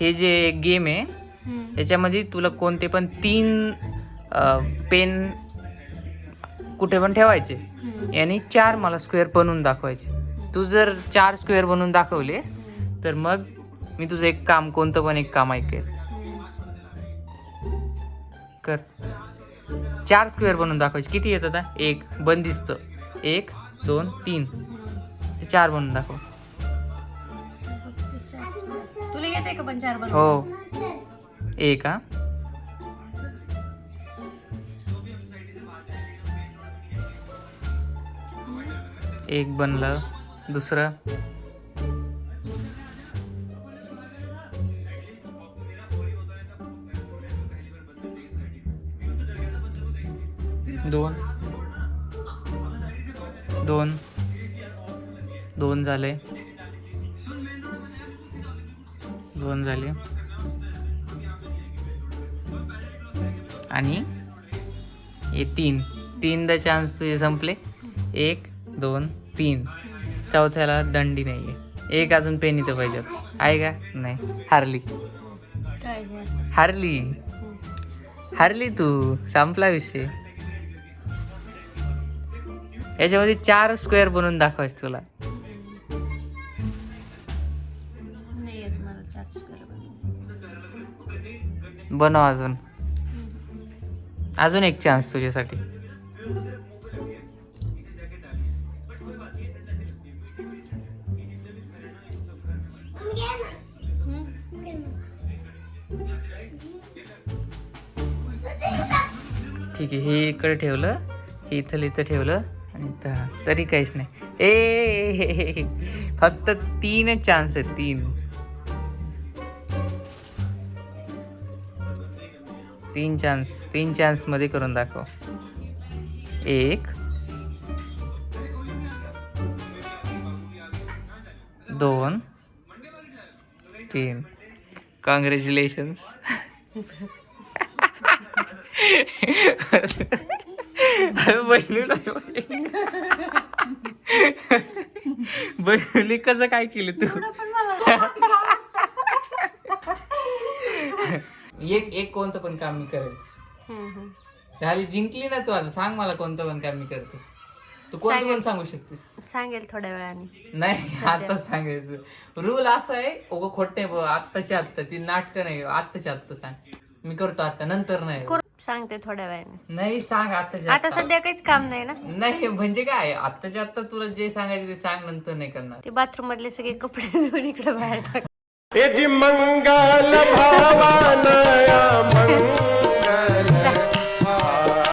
हे जे गेम आहे. याच्यामध्ये तुला कोणते पण तीन पेन कुठे पण ठेवायचे. आणि चार मला स्क्वेअर बनवून दाखवायचे. तू जर चार स्क्वेअर बनवून दाखवले. तर मग मी तुझं एक काम कोणतं पण एक काम ऐकेल. कर. चार स्क्वेअर बनवून दाखवायचे. किती येत आता एक. बंदिस्त. एक दोन तीन. चार बनवून दाखव. तुला येते का पण चार बनवता? हो. एक हा एक बनलं दुसरं? दोन. दोन. दोन झाले. दोन झाले. आणि हे तीन. तीनदा चान्स तुझे संपले. एक दोन तीन. चौथ्याला दंडी नाही आहे एक अजून पेन इथं पाहिजे. आहे का? नाही. हारली? हारली. हारली तू. संपला विषय. याच्यामध्ये चार स्क्वेअर बनवून दाखवायचे तुला. बनव अजून. अजून एक चान्स तुझ्यासाठी. ठीक आहे हे इकडे ठेवलं हे इथं इथं ठेवलं आणि तरी काहीच नाही. ए, ए. फक्त तीनच चान्स आहेत तीन. तीन चान्स तीन चान्समध्ये करून दाखव. एक. दोन. तीन. कॉंग्रॅच्युलेशन्स बहिणीला बहिणी. कसं काय केलं तू? एक एक कोणतं पण काम मी करेल हम्म. झाली जिंकली ना तू आता सांग मला कोणतं पण काम मी करते. तू कोणतं पण. सांगू शकतेस. सांगेल थोड्या वेळाने. नाही आता सांगायचं. रूल असा आहे उगं खोट आत्ताच्या आत्ता. ती नाटकं नाही आत्ताच्या आत्ता सांग. मी करतो आता नंतर नाही. करू- सांगते थोड्या वेळाने. नाही सांग आत्ताच्या आता सध्या काहीच काम नाही ना? नाही म्हणजे काय आत्ताच्या आत्ता तुला जे सांगायचं ते सांग नंतर नाही करणार. ते बाथरूम मधले सगळे कपडे धुवून इकडे बाहेर टाक. यजि मंगल भावान